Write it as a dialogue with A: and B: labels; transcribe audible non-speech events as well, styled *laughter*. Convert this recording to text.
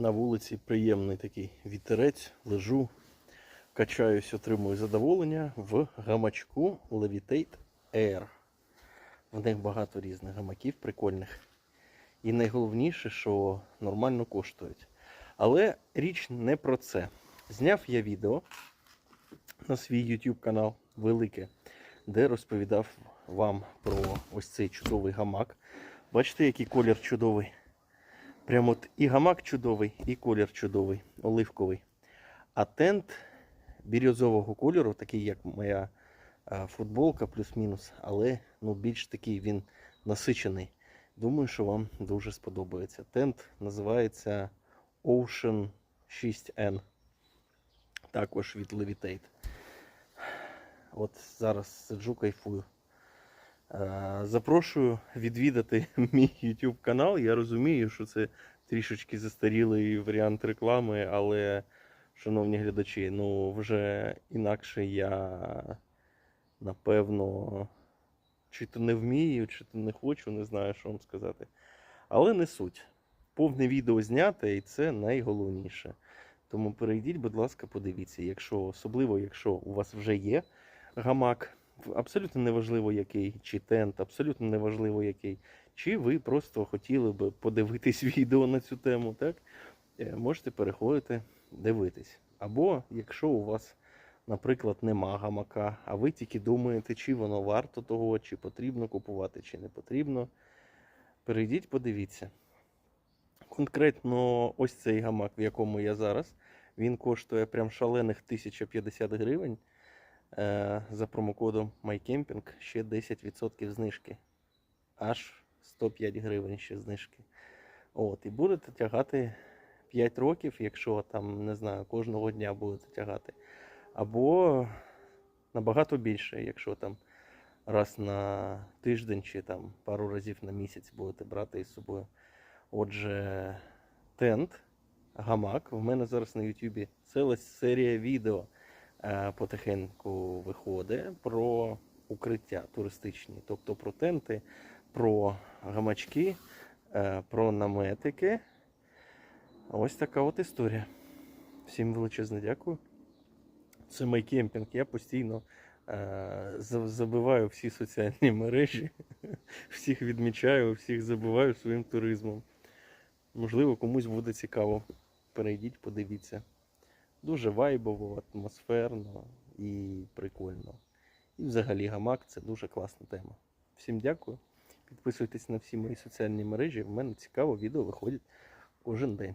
A: На вулиці приємний такий вітерець, лежу, качаюсь, отримую задоволення в гамачку Levitate Air. В них багато різних гамаків прикольних. І найголовніше, що нормально коштують. Але річ не про це. Зняв я відео на свій YouTube канал велике, де розповідав вам про ось цей чудовий гамак. Бачите, який колір чудовий. Прямо от і гамак чудовий, і колір чудовий, оливковий. А тент бірюзового кольору, такий як моя футболка, плюс-мінус, але ну, більш такий він насичений. Думаю, що вам дуже сподобається. Тент називається Ocean 6N. Також від Levitate. От зараз сиджу, кайфую. Е, Запрошую відвідати *laughs* мій YouTube канал. Я розумію, що це трішечки застарілий варіант реклами, але, шановні глядачі, ну вже інакше я напевно чи то не вмію, чи то не хочу, не знаю, що вам сказати. Але не суть. Повне відео зняте, і це найголовніше. Тому перейдіть, будь ласка, подивіться, якщо особливо, якщо у вас вже є гамак, абсолютно неважливо який, чи тент, абсолютно неважливо який, чи ви просто хотіли би подивитись *laughs* відео на цю тему, так? Е, Можете переходити, дивитись. Або якщо у вас, наприклад, нема гамака, а ви тільки думаєте, чи воно варто того, чи потрібно купувати, чи не потрібно. Перейдіть, подивіться. Конкретно ось цей гамак, в якому я зараз, він коштує прям шалених 1050 гривень. Е, за промокодом MyCamping ще 10% знижки. Аж 105 гривень ще знижки. От, і будете тягати 5 років, якщо там, не знаю, кожного дня будете тягати. Або набагато більше, якщо там раз на тиждень чи там пару разів на місяць будете брати із собою. Отже, тент, гамак. В мене зараз на Ютубі ціла серія відео потихеньку виходить про укриття туристичні, тобто про тенти, про гамачки, е, про наметики. Ось така от історія. Всім величезне дякую. Це майкемпінг. Я постійно е, забиваю всі соціальні мережі, *laughs* всіх відмічаю, всіх забиваю своїм туризмом. Можливо, комусь буде цікаво. Перейдіть, подивіться. Дуже вайбово, атмосферно і прикольно. І взагалі гамак це дуже класна тема. Всім дякую. Підписуйтесь на всі мої соціальні мережі. В мене цікаво, відео виходять кожен день.